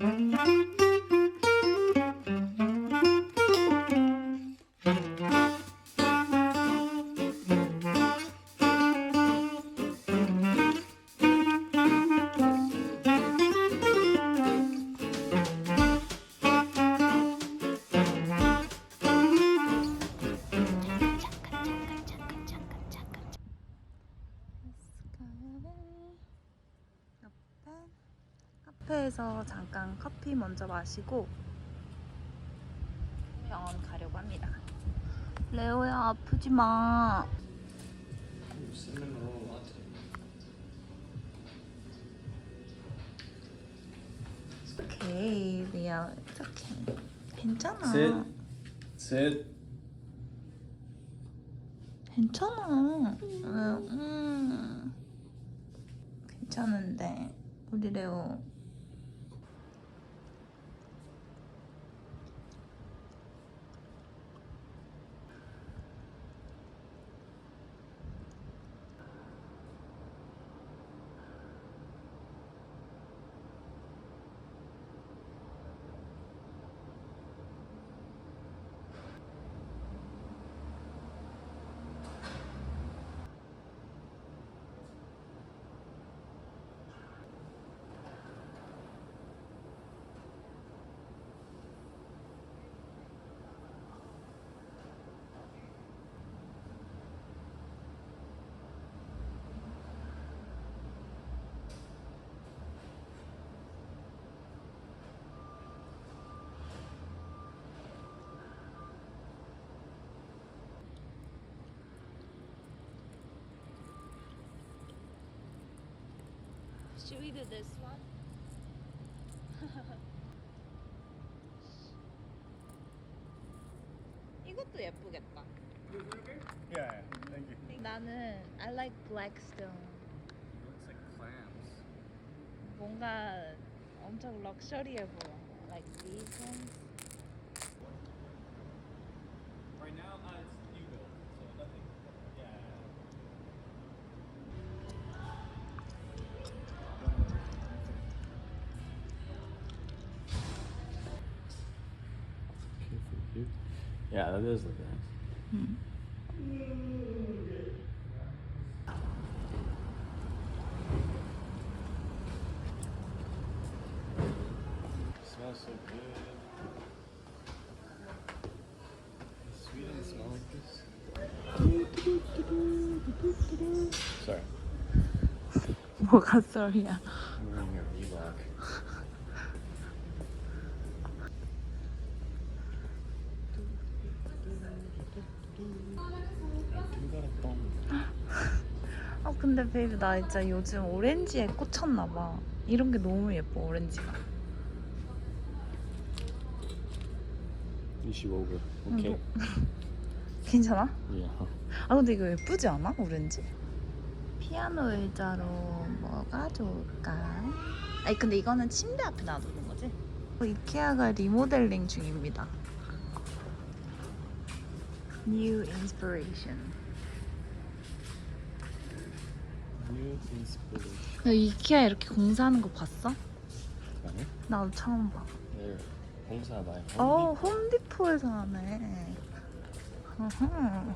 Música 마시고 병원 가려고 합니다. 레오야 아프지 마. 오케이, 리아, it's okay. 괜찮아. Sit. Sit. 괜찮아. 음, 음. 괜찮은데 우리 레오 Should we do this one? 이것도 예쁘겠다. Yeah, thank you. 나는 I like black stone. Looks like clams. 뭔가 엄청 럭셔리해 보여. Like these ones. Yeah, that does look nice. smells so good. Does Sweden smell like this? Sorry, 뭐가 썰이야? 근데 나 진짜 요즘 오렌지에 꽂혔나 봐. 이런 게 너무 예뻐 오렌지가. 25불. 오케이. 괜찮아? 예. 아 근데 이거 예쁘지 않아? 오렌지? 피아노 의자로 뭐가 좋을까? 아니 근데 이거는 침대 앞에 놔두는 거지? 어, 이케아가 리모델링 중입니다. New inspiration. 너 이케아 이렇게 공사하는 거 봤어? 아니? 나도 처음 봐. 네. 공사 많이. 어, 홈디포에서 하네. 어허.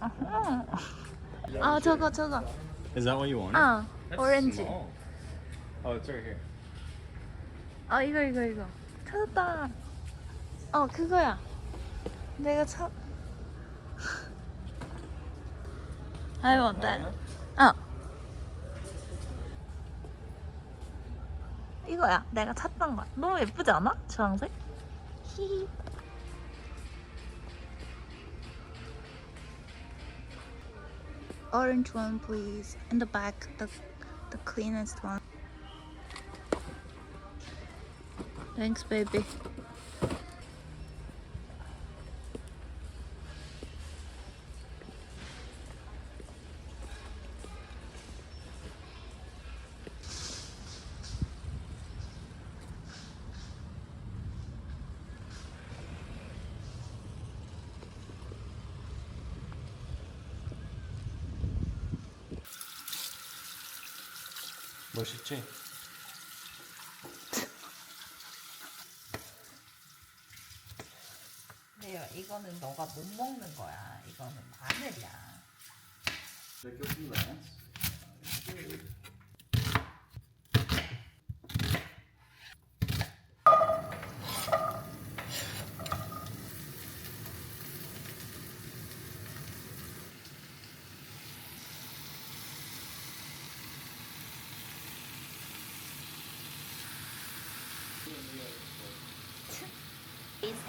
어허. 아, 저거, 저거. Is that what you wanted? 아, That's 오렌지. small. Oh, it's right here. 아, 이거, 이거, 이거. 찾았다. 어, 그거야. 내가 찾. I want that. 어. 이거야. 내가 찾던 거야. 너무 예쁘지 않아? 주황색? 히히. Orange one, please. In the back, the the cleanest one. Thanks, baby. 멋있지? 근데요, 이거는 너가 못 먹는 거야. 이거는 마늘이야. 네, 이렇게 없습니다.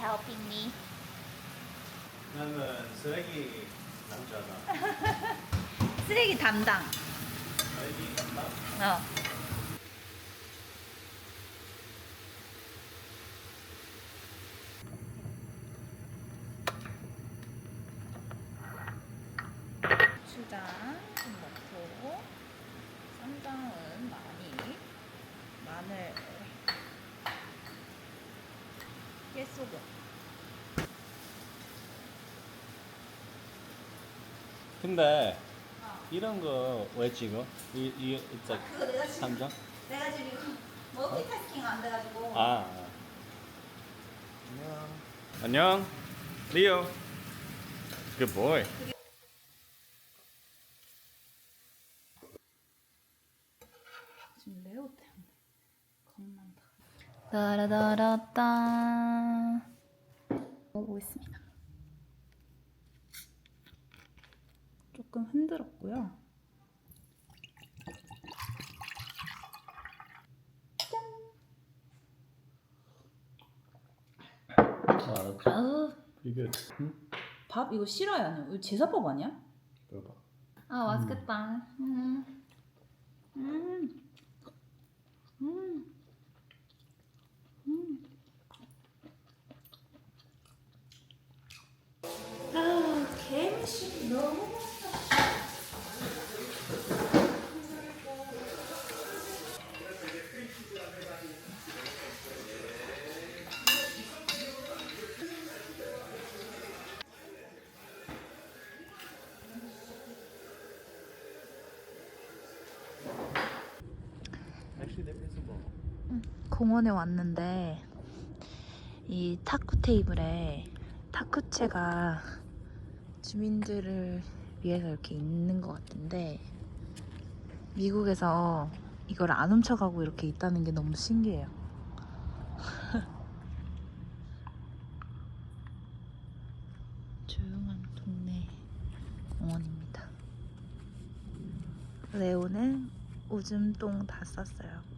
Helping me. 나는 쓰레기 남자다. 쓰레기 담당. 쓰레기 남자. 어. 추장 좀 넣고 쌈장은 많이 마늘 깨소금 근데 이런 거 왜 찍어? 이, 이, 딱 그거 내가 지금 삼장? 내가 지금 멀티태스킹 안 돼가지고 아. 안녕. 리오. Good boy. 지금 레오 때문에 겁난다. 따라다라따 먹어보겠습니다. 조금 흔들었고요. 아, 아우 good. 응? 밥 이거 싫어요 아니야? 이거 제사밥 아니야? 먹어봐. 아 맛있겠다. 음. 음. 음. 음. 아, 개맛이 너무 공원에 왔는데 이 탁구 테이블에 탁구채가 주민들을 위해서 이렇게 있는 것 같은데 미국에서 이걸 안 훔쳐가고 이렇게 있다는 게 너무 신기해요. 조용한 동네 공원입니다. 레오는 오줌똥 다 쌌어요.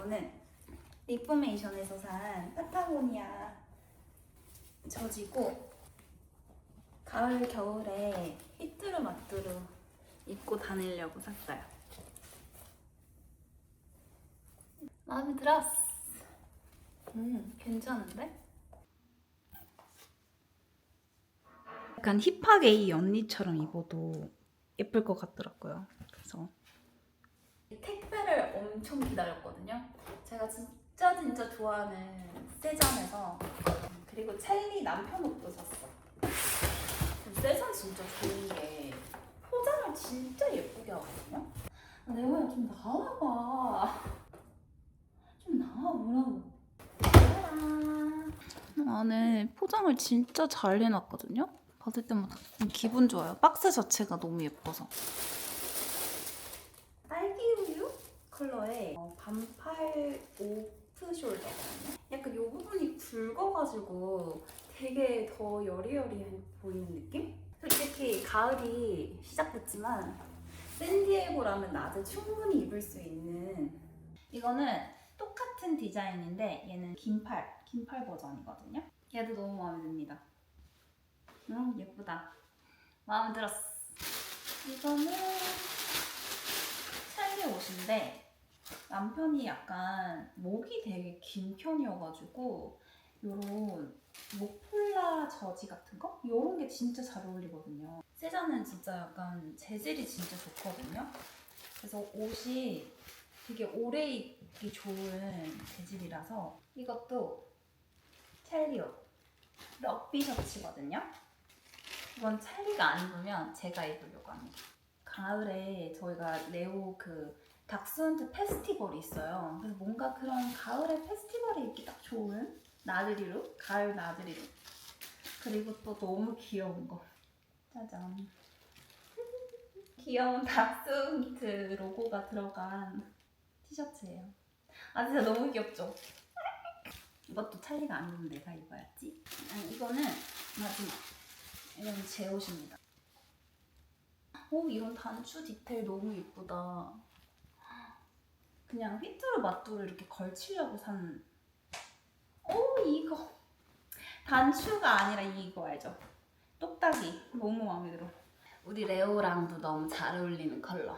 거는 리포메이션에서 산 파타고니아 저지고 가을 겨울에 히트루 마뚜루 입고 다니려고 샀어요. 마음에 들었어. 음, 괜찮은데? 약간 힙하게 이 언니처럼 입어도 예쁠 것 같더라고요. 그래서 엄청 기다렸거든요. 제가 진짜 진짜 좋아하는 세잔에서 그리고 첼리 남편 옷도 샀어. 세잔 진짜 좋은 게 포장을 진짜 예쁘게 하거든요. 내가 좀 나와봐. 좀 나와보라고. 안에 포장을 진짜 잘 해놨거든요. 받을 때마다 좀 기분 좋아요. 박스 자체가 너무 예뻐서. 딸기 우유 컬러의 어, 반팔 오프 숄더거든요. 약간 이 부분이 굵어가지고 되게 더 여리여리해 보이는 느낌? 솔직히 가을이 시작됐지만 샌디에고라면 낮에 충분히 입을 수 있는 이거는 똑같은 디자인인데 얘는 긴팔, 긴팔 버전이거든요. 얘도 너무 마음에 듭니다. 음 예쁘다. 마음에 들었어. 이거는 찰리 옷인데 남편이 약간 목이 되게 긴 편이어가지고 요런 목폴라 저지 같은 거? 요런 게 진짜 잘 어울리거든요. 세자는 진짜 약간 재질이 진짜 좋거든요. 그래서 옷이 되게 오래 입기 좋은 재질이라서 이것도 찰리 옷 럭비 셔츠거든요. 이건 찰리가 안 입으면 제가 입으려고 합니다. 가을에 저희가 레오 그 닥스훈트 페스티벌이 있어요. 그래서 뭔가 그런 가을에 페스티벌에 입기 딱 좋은 나들이룩, 가을 나들이룩. 그리고 또 너무 귀여운 거. 짜잔. 귀여운 닥스훈트 로고가 들어간 티셔츠예요. 아 진짜 너무 귀엽죠? 이것도 찰리가 안 입으면 내가 입어야지. 아니 이거는 마지막. 이건 제 옷입니다. 오 이런 단추 디테일 너무 예쁘다. 그냥 휘뚜루 마뚜루 이렇게 걸치려고 산. 오 이거 단추가 아니라 이거 알죠? 똑딱이 너무 마음에 들어. 우리 레오랑도 너무 잘 어울리는 컬러.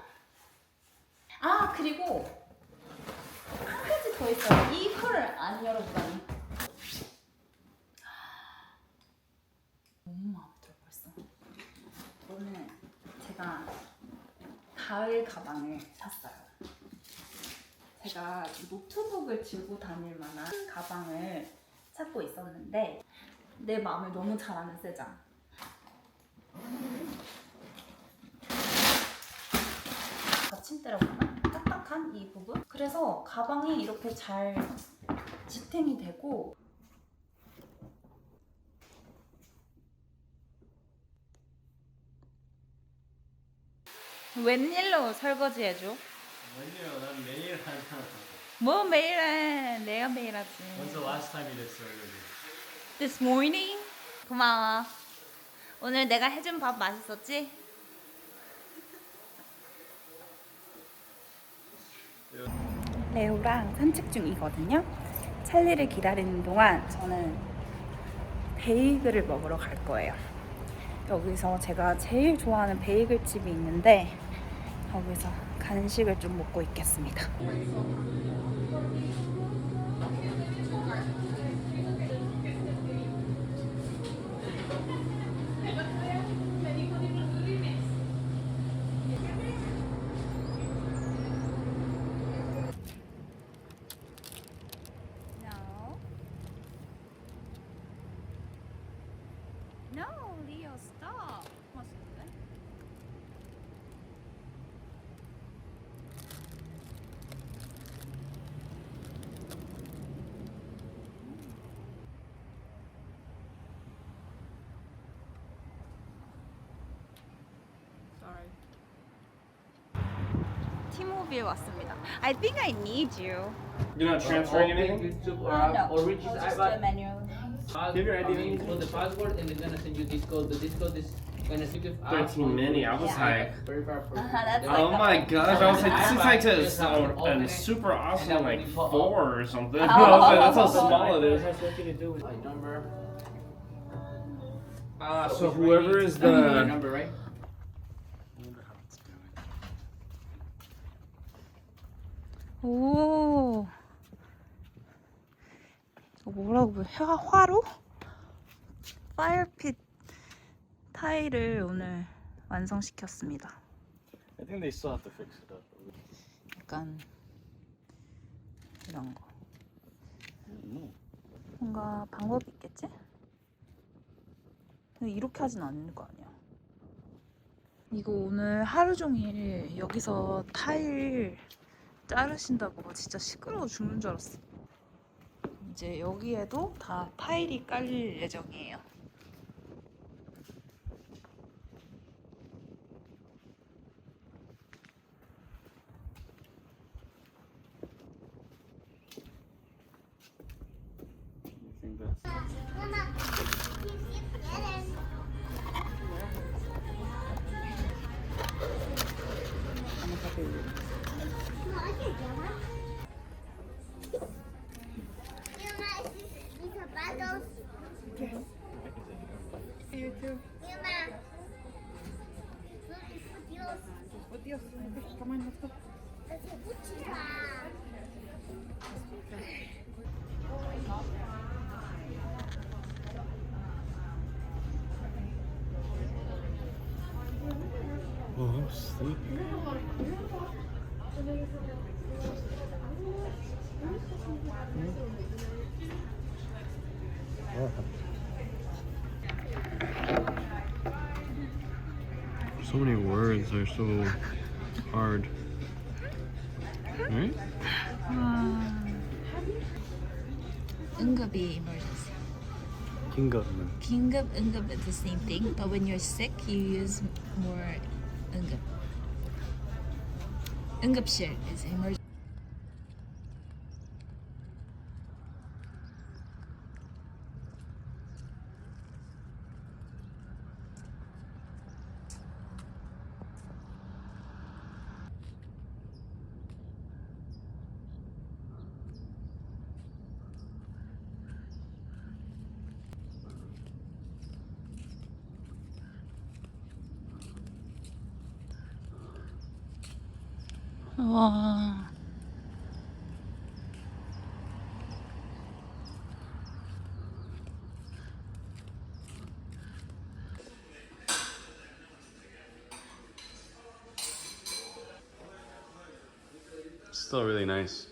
아 그리고 한 가지 더 있어요. 이 컬을 안 열어보다니. 너무 마음에 들어 벌써. 오늘 제가 가을 가방을 샀어요. 제가 노트북을 들고 다닐 만한 가방을 찾고 있었는데 내 마음을 너무 잘 아는 세장. 받침대라고 하나? 딱딱한 이 부분? 그래서 가방이 이렇게 잘 지탱이 되고 웬일로 설거지 해줘? 아니요, 난 매일 하잖아. 뭐 매일 해? 내가 매일 하지. When's the last time you did surgery? This morning? 고마워. 오늘 내가 해준 밥 맛있었지? 레오랑 산책 중이거든요. 찰리를 기다리는 동안 저는 베이글을 먹으러 갈 거예요. 여기서 제가 제일 좋아하는 베이글 집이 있는데 거기서 간식을 좀 먹고 있겠습니다. 티모빌 왔습니다. I think I need you. You're not transferring anything? Oh, Uh, no. or which is I'll just do a iPad. manual. Give your ID. You know the password, and they're gonna send you this code. The this code is gonna send you. 13 mini. I was Yeah. like, Very far for Uh-huh, that's oh like my gosh. I was like, this is like Just a, have to a, open a it, super awesome then like when you put up- four or something. Oh. I was like, that's how small it is. Has nothing to do with My number. Uh, So so it's whoever raining. is That's your the number, right? 오. 이거 뭐라고? 화, 화로? 파이어핏 타일을 오늘 완성시켰습니다. I think they still have to fix it up. 약간 이런 거. 음. 뭔가 방법이 있겠지? 근데 이렇게 하진 않을 거 아니야. 이거 오늘 하루 종일 여기서 타일 자르신다고 진짜 시끄러워 죽는 줄 알았어. 이제 여기에도 다 타일이 깔릴 예정이에요. Maka. I'm sleepy. So many words are so hard. Right? 응급이 emergency. 긴급. 긴급, 응급 is the same thing, but when you're sick, you use more 응급. 응급실 is emergency. 와. Still really nice.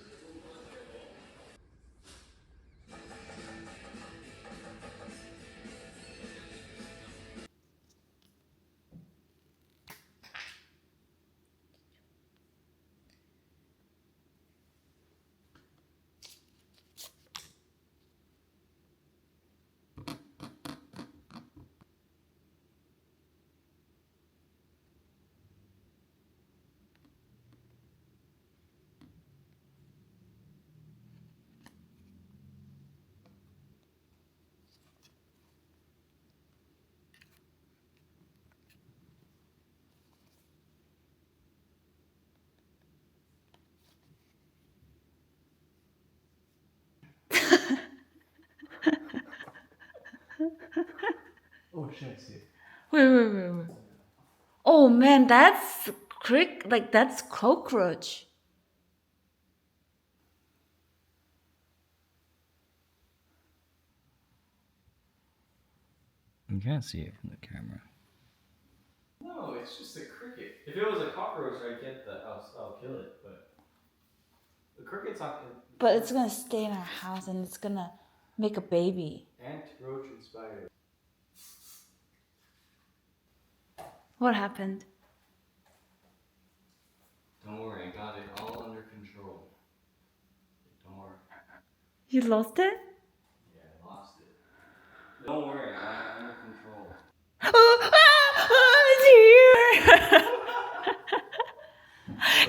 Oh shit, I see it. Wait, wait, wait, wait. Oh man, that's crick. Like that's cockroach. You can't see it from the camera. No, it's just a cricket. If it was a cockroach, I'd get the. I'll, I'll kill it, but the cricket's not. But it's gonna stay in our house and it's gonna make a baby. Ant, roach, and spider. What happened? Don't worry, I got it all under control. Don't worry. You lost it? Yeah, I lost it. Don't worry, I got it under control. Oh, ah, oh, it's here!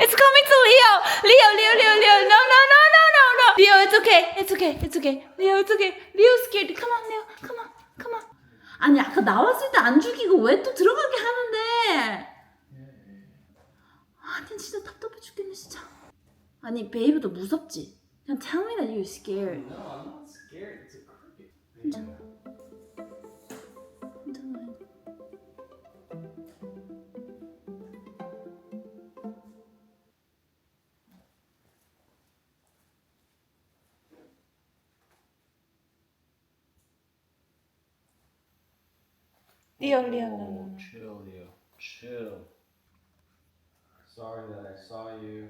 it's coming to Leo! Leo, Leo, Leo, Leo! No, no, no, no, no, no! Leo, it's okay, it's okay, it's okay. Leo, it's okay. Leo's scared. Come on, Leo, come on, come on. 아니 아까 나왔을 때 안 죽이고 왜 또 들어가게 하는데? 아니 진짜 답답해 죽겠네 진짜. 아니 베이비도 무섭지? 그냥 tell me that you're scared. No, I'm not scared. It's a cricket. Leo, no, no, Oh. Chill, Leo. Chill. Sorry that I saw you